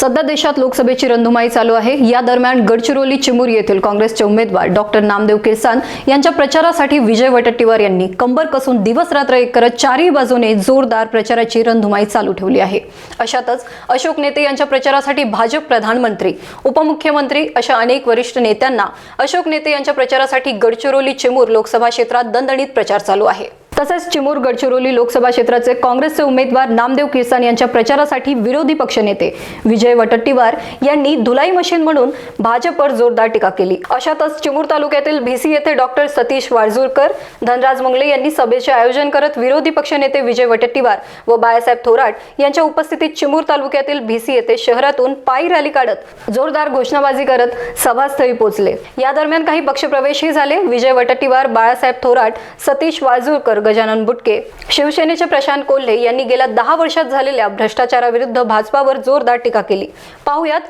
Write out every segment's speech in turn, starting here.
सध्या देशात लोकसभेची रणधुमाई चालू आहे. या दरम्यान गडचिरोली चिमूर येथील काँग्रेसचे उमेदवार डॉक्टर नामदेव किरसान यांच्या प्रचारासाठी विजय वटट्टीवार यांनी कंबर कसून दिवस रात्र एक करत चारही बाजूने जोरदार प्रचाराची रणधुमाई चालू ठेवली आहे. अशातच अशोक नेते यांच्या प्रचारासाठी भाजप प्रधानमंत्री उपमुख्यमंत्री अशा अनेक वरिष्ठ नेत्यांना अशोक नेते यांच्या प्रचारासाठी गडचिरोली चिमूर लोकसभा क्षेत्रात दणदणीत प्रचार चालू आहे. तसेच चिमूर गडचिरोली लोकसभा क्षेत्राचे काँग्रेसचे उमेदवार नामदेव किरसान यांच्या प्रचारासाठी विरोधी पक्षनेते विजय वटट्टीवार यांनी धुलाई मशीन म्हणून भाजपवर जोरदार टीका केली. अशातच चिमूर तालुक्यातील भिसी येथे डॉक्टर सतीश वाळजूरकर धनराज मुंगले यांनी सभेचे आयोजन करत विरोधी पक्षनेते विजय वटट्टीवार व बाळासाहेब थोराट यांच्या उपस्थितीत चिमूर तालुक्यातील भिसी येथे शहरातून पायी रॅली काढत जोरदार घोषणाबाजी करत सभास्थळी पोहोचले. या दरम्यान काही पक्षप्रवेशही झाले. विजय वटट्टीवार बाळासाहेब थोराट सतीश वाळजूरकर गजानन बुटके शिवसेनेचे प्रशांत कोल्हे यांनी गेल्या दहा वर्षात झालेल्या भ्रष्टाचाराविरुद्ध भाजपावर जोरदार टीका केली. पाहुयात.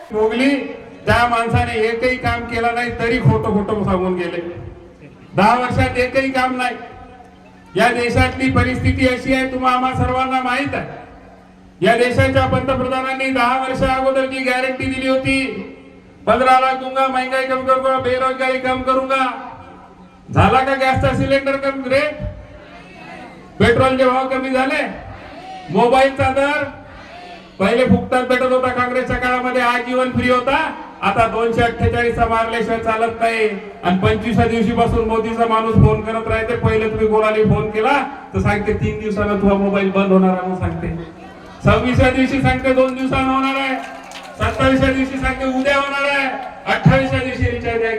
त्या माणसाने एकही काम केलं नाही तरी खोटं खोटं सांगून गेले. दहा वर्षात एकही काम नाही. या देशातली परिस्थिती अशी आहे तुम्हा आम्हा सर्वांना माहीत आहे. या देशाच्या पंतप्रधानांनी दहा वर्षा अगोदर जी गॅरंटी दिली होती पंधरा लाख दूंगा महंगाई कम करूंगा बेरोजगारी कम करूंगा झाला का गॅसचा सिलेंडर कम रेट पेट्रोलचे भाव कमी झाले मोबाईलचा दर पहिले फुकटात भेटत होता काँग्रेसच्या काळामध्ये आजीवन फ्री होता. आता दोनशे अठ्ठेचाळीसचा मारल्याशिवाय चालत नाही. आणि पंचवीसच्या दिवशी पासून मोदीचा माणूस फोन करत राहते. पहिले तुम्ही कोणाला फोन केला तर सांगते तीन दिवसानं तुझा मोबाईल बंद होणार आहे म्हणून सांगते. सव्वीसच्या दिवशी सांगते दोन दिवसानं होणार आहे. सत्तावीसच्या दिवशी सांगते उद्या होणार आहे अठ्ठावीसच्या दिवशी रिचार्ज आहे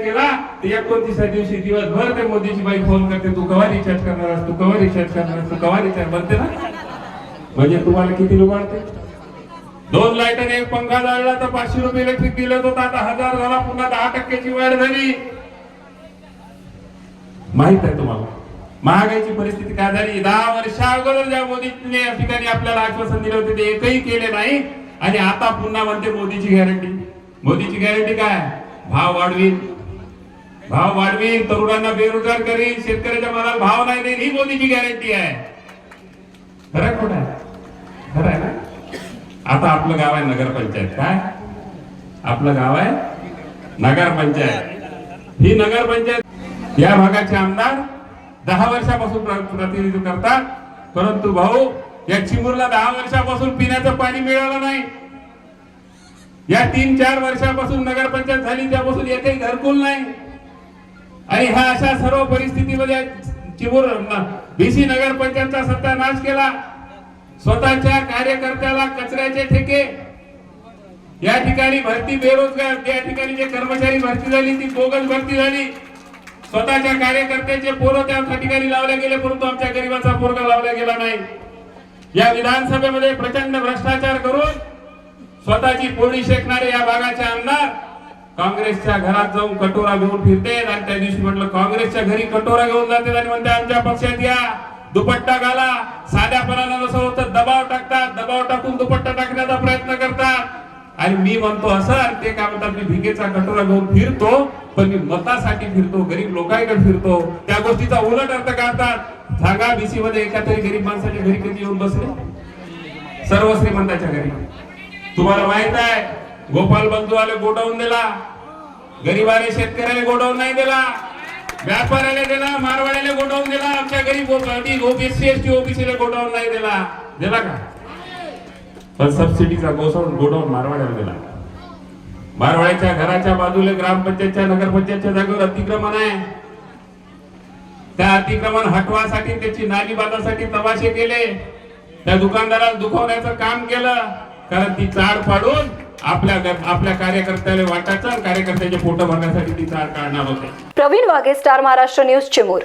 केला एकोणतीसच्या दिवशी दिवसभर ते मोदीची बाई फोन करते तू कवा रिचार्ज करणार तू कवा रिचार्ज करणार तू कवा रिचार्ज बनते ना. म्हणजे तुम्हाला किती रुपये वाढते? दोन लाईटने एक पंखा जाळला तर पाचशे रुपये इलेक्ट्रिक बिल येत होता. आता हजार झाला पुन्हा दहा टक्क्याची वाढ झाली. माहीत आहे तुम्हाला? महागाईची परिस्थिती काय झाली? दहा वर्षा अगोदर ज्या मोदीने या ठिकाणी आपल्याला आश्वासन दिले होते ते एकही केले नाही. आणि आता पुन्हा म्हणते मोदीची गॅरंटी मोदीची गॅरंटी काय? भाव वाढवी भाव वाढवीन तरुणांना बेरोजगार करीन शेतकऱ्याच्या मनाला भाव नाही देईन ही मोदीची गॅरंटी आहे. खरं खोट आहे? खरं आहे ना? आता आपलं गाव आहे नगरपंचायत. काय? आपलं गाव आहे नगरपंचायत. ही नगरपंचायत या भागाचे आमदार दहा वर्षापासून प्रतिनिधित्व करतात. परंतु भाऊ या चिमूरला दहा वर्षापासून पिण्याचं पाणी मिळालं नाही. या तीन चार वर्षापासून नगरपंचायत झाली त्यापासून एकही घरकुल नाही. आणि ह्या अशा सर्व परिस्थितीमध्ये चिमूर बीसी नगरपंचांचा सत्ता नाश केला. स्वतःच्या कार्यकर्त्याला कचऱ्याचे ठेके. या ठिकाणी भरती बेरोजगार त्या ठिकाणी जे कर्मचारी भरती झाली ती बोगस भरती झाली. स्वतःच्या कार्यकर्त्याचे पोरं त्या ठिकाणी लावले गेले परंतु आमच्या गरीबाचा पोरगा लावला गेला नाही. या विधानसभेमध्ये प्रचंड भ्रष्टाचार करून स्वतःची पोळी शेकणारे या भागाचे आमदार काँग्रेसच्या घरात जाऊन कटोरा घेऊन फिरते आणि त्या दिवशी म्हटलं काँग्रेसच्या घरी कटोरा घेऊन जाते आणि म्हणते आमच्या पक्षात या दुपट्टा घाला. साध्यापणाला जसं होतं दबाव टाकतात दबाव टाकून दुपट्टा टाकण्याचा प्रयत्न करतात. आणि मी म्हणतो असं आणि ते काय म्हणतात मी भिकेचा कटोरा घेऊन फिरतो पण मी मतासाठी फिरतो गरीब लोकांकडे फिरतो. त्या गोष्टीचा उलट अर्थ काढतात. सांगा बीसी मध्ये एका तरी गरीब माणसाच्या घरी कधी येऊन बसले? सर्व श्रीमंताच्या घरी. तुम्हाला माहीत आहे गोपाल बंधूवाले गोडाऊन दिला. गरीबाने शेतकऱ्याला गोडाऊन नाही दिला. व्यापाऱ्याला दिला मारवाड्याला गोडाऊन दिला. आमच्या गरीब ओबीसी एस टी ओबीसीला गोडाऊन नाही दिला. दिला का? पण सबसिडीचा गोसाऊन गोडाऊन मारवाड्याला दिला. मारवाड्याच्या घराच्या बाजूला ग्रामपंचायतच्या नगरपंचायतच्या जागेवर अतिक्रमण आहे. त्या अतिक्रमण हटवासाठी त्याची नाली बांधासाठी तमाशे केले. त्या दुकानदाराला दुखवण्याचं काम केलं. कारण ती चाड पाडून आपल्या आपल्या कार्यकर्त्याला वाटायचं कार्यकर्त्याचे फोटो भरण्यासाठी ती चाड काढणार होते. Praveen Waghe star Maharashtra news Chimur.